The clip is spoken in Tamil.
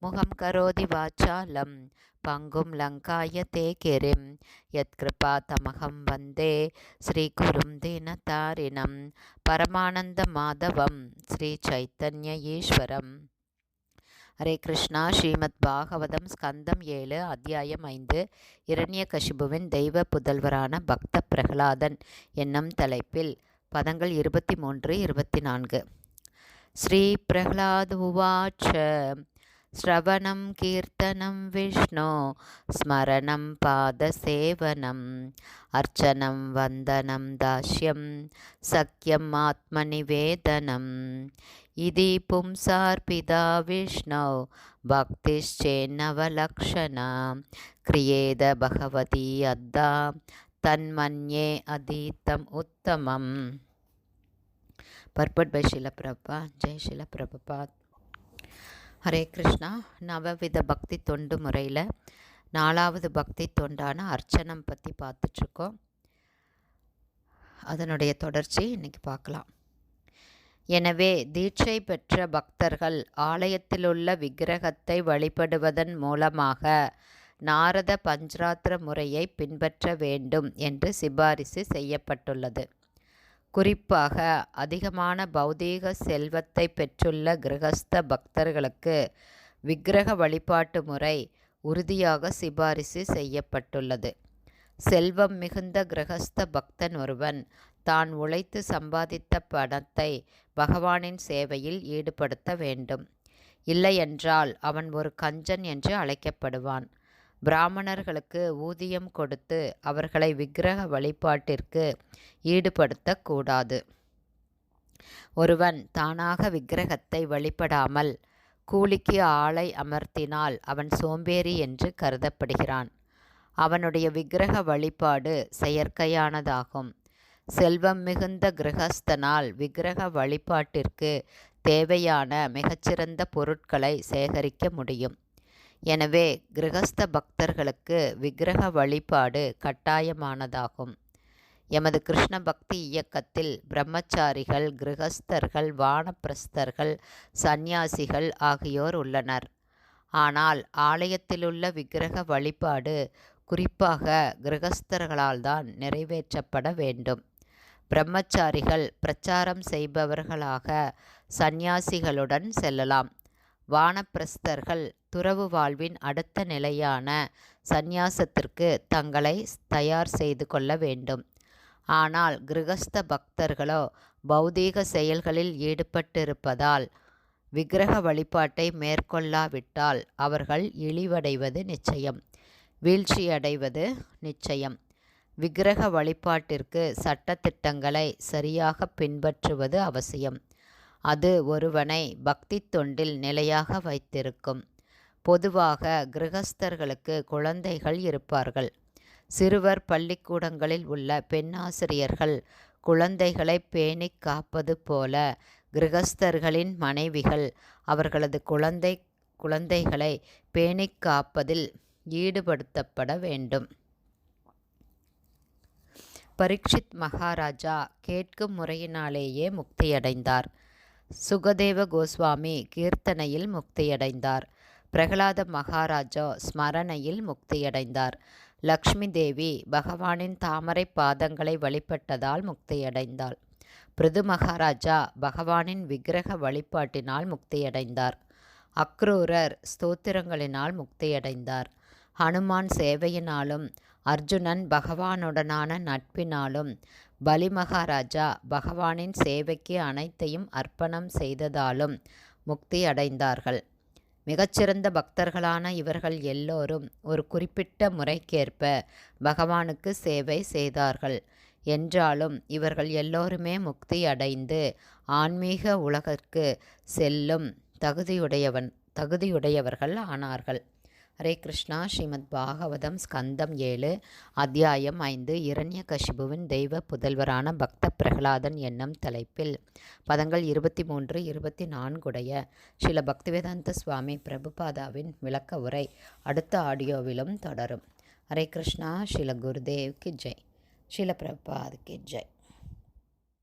முகம் கரோதி வாச்சாலம் பங்கும் லங்காய தே கிரிம் யத்கிருபா தமகம் வந்தே ஸ்ரீகுரும் தீனதாரிணம் பரமானந்த மாதவம் ஸ்ரீ சைத்தன்ய ஈஸ்வரம். ஹரே கிருஷ்ணா ஸ்ரீமத் பாகவதம் ஸ்கந்தம் ஏழு அத்தியாயம் ஐந்து. இரண்ய கஷிபுவின் தெய்வ புதல்வரான பக்த பிரகலாதன் என்னும் தலைப்பில் பதங்கள் இருபத்தி மூன்று இருபத்தி நான்கு. ஸ்ரீ பிரகலாத் உவாச்ச श्रवणं कीर्तनं विष्णो स्मरणं पादसेवनम् अर्चनं वन्दनं दास्यं सख्यम् आत्मनिवेदनम् इति पुंसार्पिता विष्णौ भक्तिश्चेन्नवलक्षणा क्रियेद भगवती अद्दा तन्मन्ये अधीतम् उत्तमम् பர்பட் பை ஷில பிரபா ஜெய் ஷில பிரபபாத் ஹரே கிருஷ்ணா. நவவித பக்தி தொண்டு முறையில் நாலாவது பக்தி தொண்டான அர்ச்சனம் பற்றி பார்த்துட்ருக்கோம். அதனுடைய தொடர்ச்சி இன்றைக்கி பார்க்கலாம். எனவே தீட்சை பெற்ற பக்தர்கள் ஆலயத்திலுள்ள விக்கிரகத்தை வழிபடுவதன் மூலமாக நாரத பஞ்சராத்திர முறையை பின்பற்ற வேண்டும் என்று சிபாரிசு செய்யப்பட்டுள்ளது. குறிப்பாக அதிகமான பௌதீக செல்வத்தை பெற்றுள்ள கிரகஸ்த பக்தர்களுக்கு விக்கிரக வழிபாட்டு முறை உறுதியாக சிபாரிசு செய்யப்பட்டுள்ளது. செல்வம் மிகுந்த கிரகஸ்த பக்தன் ஒருவன் தான் உழைத்து சம்பாதித்த பணத்தை பகவானின் சேவையில் ஈடுபடுத்த வேண்டும். இல்லையென்றால் அவன் ஒரு கஞ்சன் என்று அழைக்கப்படுவான். பிராமணர்களுக்கு ஊதியம் கொடுத்து அவர்களை விக்கிரக வழிபாட்டிற்கு ஈடுபடுத்தக்கூடாது. ஒருவன் தானாக விக்கிரகத்தை வழிபடாமல் கூலிக்கு ஆளை அமர்த்தினால் அவன் சோம்பேறி என்று கருதப்படுகிறான். அவனுடைய விக்கிரக வழிபாடு செயற்கையானதாகும். செல்வம் மிகுந்த கிரகஸ்தனால் விக்கிரக வழிபாட்டிற்கு தேவையான மிகச்சிறந்த பொருட்களை சேகரிக்க முடியும். எனவே கிரகஸ்த பக்தர்களுக்கு விக்கிரக வழிபாடு கட்டாயமானதாகும். எமது கிருஷ்ண பக்தி இயக்கத்தில் பிரம்மச்சாரிகள் கிரகஸ்தர்கள் வானப்பிரஸ்தர்கள் சந்நியாசிகள் ஆகியோர் உள்ளனர். ஆனால் ஆலயத்திலுள்ள விக்கிரக வழிபாடு குறிப்பாக கிரகஸ்தர்களால் தான் நிறைவேற்றப்பட வேண்டும். பிரம்மச்சாரிகள் பிரச்சாரம் செய்பவர்களாக சந்நியாசிகளுடன் செல்லலாம். வானப்பிரஸ்தர்கள் துறவு வாழ்வின் அடுத்த நிலையான சந்நியாசத்திற்கு தங்களை தயார் செய்து கொள்ள வேண்டும். ஆனால் கிரகஸ்த பக்தர்களோ பௌதீக செயல்களில் ஈடுபட்டிருப்பதால் விக்கிரக வழிபாட்டை மேற்கொள்ளாவிட்டால் அவர்கள் இழிவடைவது நிச்சயம். வீழ்ச்சியடைவது நிச்சயம். விக்கிரக வழிபாட்டிற்கு சட்டத்திட்டங்களை சரியாக பின்பற்றுவது அவசியம். அது ஒருவனை பக்தி தொண்டில் நிலையாக வைத்திருக்கும். பொதுவாக கிரகஸ்தர்களுக்கு குழந்தைகள் இருப்பார்கள். சிறுவர் பள்ளிக்கூடங்களில் உள்ள பெண்ணாசிரியர்கள் குழந்தைகளை பேணிக் காப்பது போல கிரகஸ்தர்களின் மனைவிகள் அவர்களது குழந்தை குழந்தைகளை பேணிக் காப்பதில் ஈடுபடுத்தப்பட வேண்டும். பரீட்சித் மகாராஜா கேட்கும் முறையினாலேயே முக்தியடைந்தார். சுகதேவ கோஸ்வாமி கீர்த்தனையில் முக்தியடைந்தார். பிரகலாத மகாராஜா ஸ்மரணையில் முக்தியடைந்தார். லக்ஷ்மி தேவி பகவானின் தாமரை பாதங்களை வழிபட்டதால் முக்தியடைந்தாள். பிருது மகாராஜா பகவானின் விக்கிரக வழிபாட்டினால் முக்தியடைந்தார். அக்ரூரர் ஸ்தோத்திரங்களினால் முக்தியடைந்தார். ஹனுமான் சேவையினாலும் அர்ஜுனன் பகவானுடனான நட்பினாலும் பலி மகாராஜா பகவானின் சேவைக்கு அனைத்தையும் அர்ப்பணம் செய்ததாலும் முக்தி அடைந்தார்கள் மிகச்சிறந்த பக்தர்களான இவர்கள் எல்லோரும் ஒரு குறிப்பிட்ட முறைக்கேற்ப பகவானுக்கு சேவை செய்தார்கள். என்றாலும் இவர்கள் எல்லோருமே முக்தி அடைந்து ஆன்மீக உலகிற்கு செல்லும் தகுதியுடையவன் தகுதியுடையவர்கள் ஆனார்கள். ஹரே கிருஷ்ணா. ஸ்ரீமத் பாகவதம் ஸ்கந்தம் ஏழு அத்தியாயம் ஐந்து இரண்ய கஷிபுவின் தெய்வ புதல்வரான பக்த பிரகலாதன் என்னும் தலைப்பில். பதங்கள் இருபத்தி மூன்று இருபத்தி நான்குடைய ஸ்ரீல பக்திவேதாந்த சுவாமி பிரபுபாதாவின் விளக்க உரை அடுத்த ஆடியோவிலும் தொடரும். ஹரே கிருஷ்ணா. ஸ்ரீல குருதேவ்க்கு ஜெய். ஸ்ரீல பிரபாதுக்கு ஜெய்.